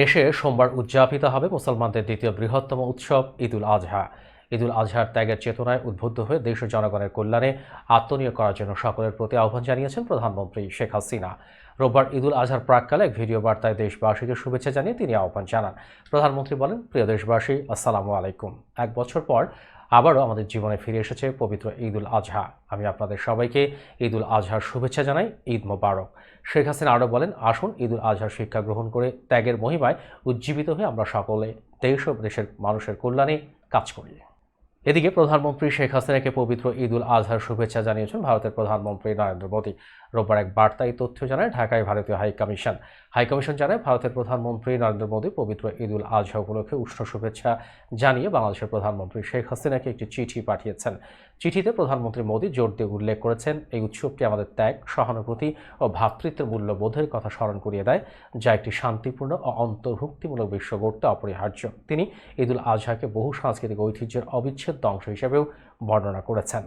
দেশে সোমবার উদযাপিত হবে মুসলমানদের দ্বিতীয় বৃহত্তম উৎসব ঈদুল আজহা। ঈদুল আজহার ত্যাগের চেতনায় উদ্বুদ্ধ হয়ে দেশ জনগণের কল্যাণে আত্মনিয়োগ করার জন্য সকলের প্রতি আহ্বান জানিয়েছেন প্রধানমন্ত্রী শেখ হাসিনা। রোববার ঈদুল আজহার প্রাককালে এক ভিডিও বার্তায় দেশবাসীকে শুভেচ্ছা জানিয়ে তিনি আহ্বান জানান। প্রধানমন্ত্রী বলেন, প্রিয় দেশবাসী, আসসালামু আলাইকুম। এক বছর পর আবারও আমাদের জীবনে ফিরে এসেছে পবিত্র ঈদুল আজহা। আমি আপনাদের সবাইকে ঈদুল আজহার শুভেচ্ছা জানাই। ঈদ মোবারক। শেখ হাসিনা আরও বলেন, আসুন ঈদুল আজহার শিক্ষা গ্রহণ করে ত্যাগের মহিমায় উজ্জীবিত হয়ে আমরা সকলে দেশ ও দেশের মানুষের কল্যাণে কাজ করি। এদিকে প্রধানমন্ত্রী শেখ হাসিনাকে পবিত্র ঈদুল আজহার শুভেচ্ছা জানিয়েছেন ভারতের প্রধানমন্ত্রী নরেন্দ্র মোদী। রোববার এক বার্তায় তথ্য জানায় ঢাকায় ভারতীয় হাইকমিশন হাইকমিশন জানায় ভারতের প্রধানমন্ত্রী নরেন্দ্র মোদী পবিত্র ঈদুল আজহা উপলক্ষে উষ্ণ শুভেচ্ছা জানিয়ে বাংলাদেশের প্রধানমন্ত্রী শেখ হাসিনাকে একটি চিঠি পাঠিয়েছেন। চিঠিতে প্রধানমন্ত্রী মোদী জোর দিয়ে উল্লেখ করেছেন, এই উৎসবটি আমাদের ত্যাগ, সহানুভূতি ও ভ্রাতৃত্বের মূল্যবোধের কথা স্মরণ করিয়ে দেয়, যা একটি শান্তিপূর্ণ ও অন্তর্ভুক্তিমূলক বিশ্ব গড়তে অপরিহার্য। তিনি ঈদুল আজহাকে বহু সাংস্কৃতিক ঐতিহ্যের অবিচ্ছেদ্য অংশ হিসেবেও বর্ণনা করেছেন।